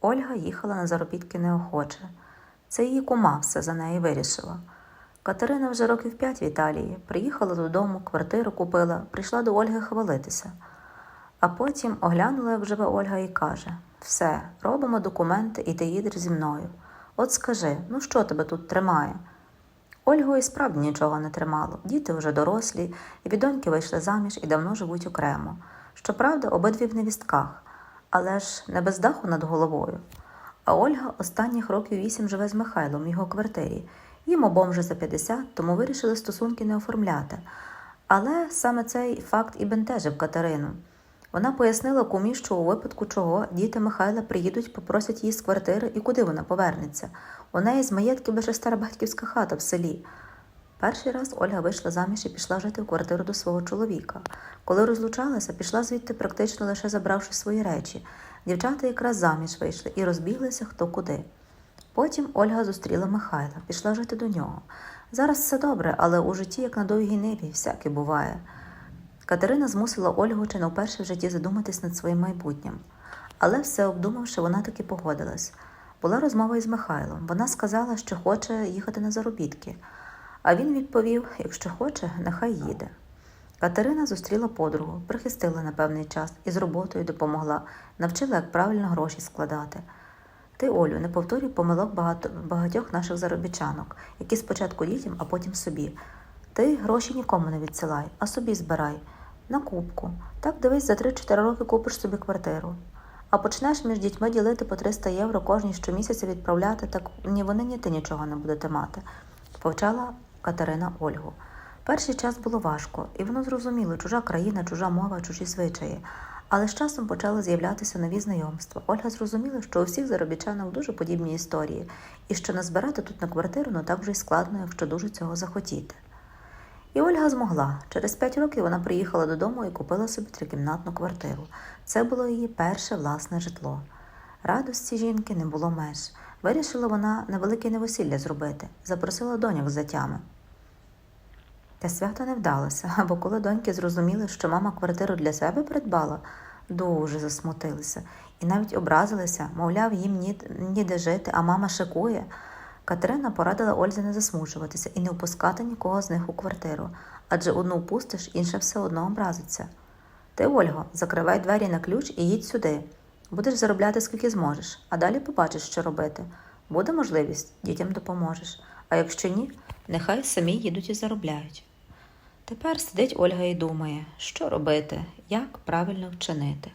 Ольга їхала на заробітки неохоче. Це її кума все за неї вирішила. Катерина вже років п'ять в Італії, приїхала додому, квартиру купила, прийшла до Ольги хвалитися. А потім оглянула, як живе Ольга, і каже: Все, робимо документи, і ти їдеш зі мною. От скажи, ну що тебе тут тримає? Ольгу і справді нічого не тримало. Діти вже дорослі, і від доньки вийшли заміж і давно живуть окремо. Щоправда, обидві в невістках, але ж не без даху над головою. А Ольга останніх років вісім живе з Михайлом в його квартирі. Їм обом вже за 50, тому вирішили стосунки не оформляти. Але саме цей факт і бентежив Катерину. Вона пояснила кумі, що у випадку чого діти Михайла приїдуть, попросять її з квартири і куди вона повернеться. У неї з маєтків лише стара батьківська хата в селі. Перший раз Ольга вийшла заміж і пішла жити в квартиру до свого чоловіка. Коли розлучалася, пішла звідти практично лише забравши свої речі. Дівчата якраз заміж вийшли і розбіглися хто куди. Потім Ольга зустріла Михайла, пішла жити до нього. Зараз все добре, але у житті, як на довгій ниві, всяке буває. Катерина змусила Ольгу чи не вперше в житті задуматись над своїм майбутнім. Але все обдумавши, вона таки погодилась. Була розмова із Михайлом. Вона сказала, що хоче їхати на заробітки. А він відповів: якщо хоче, нехай їде. Катерина зустріла подругу, прихистила на певний час і з роботою допомогла, навчила, як правильно гроші складати. Ти, Олю, не повторюй помилок багато, багатьох наших заробітчанок, які спочатку дітям, а потім собі. Ти гроші нікому не відсилай, а собі збирай. На кубку. Так дивись, за 3-4 роки купиш собі квартиру. А почнеш між дітьми ділити по 300 євро кожні щомісяця відправляти, так ні вони, ні ти нічого не будете мати, повчала Катерина Ольгу. Перший час було важко, і воно зрозуміло, чужа країна, чужа мова, чужі звичаї. Але з часом почали з'являтися нові знайомства. Ольга зрозуміла, що у всіх заробітчанах дуже подібні історії, і що назбирати тут на квартиру ну так вже й складно, якщо дуже цього захотіти. І Ольга змогла. Через п'ять років вона приїхала додому і купила собі трикімнатну квартиру. Це було її перше власне житло. Радості жінки не було меж. Вирішила вона невелике невесілля зробити, запросила доньок з затями. Та свято не вдалося, бо коли доньки зрозуміли, що мама квартиру для себе придбала, дуже засмутилися і навіть образилися, мовляв, їм ні, ніде жити, а мама шикує. Катерина порадила Ользі не засмучуватися і не впускати нікого з них у квартиру, адже одну впустиш, інша все одно образиться. Ти, Ольго, закривай двері на ключ і їдь сюди. Будеш заробляти скільки зможеш, а далі побачиш, що робити. Буде можливість, дітям допоможеш. А якщо ні, нехай самі їдуть і заробляють. Тепер сидить Ольга і думає, що робити, як правильно вчинити.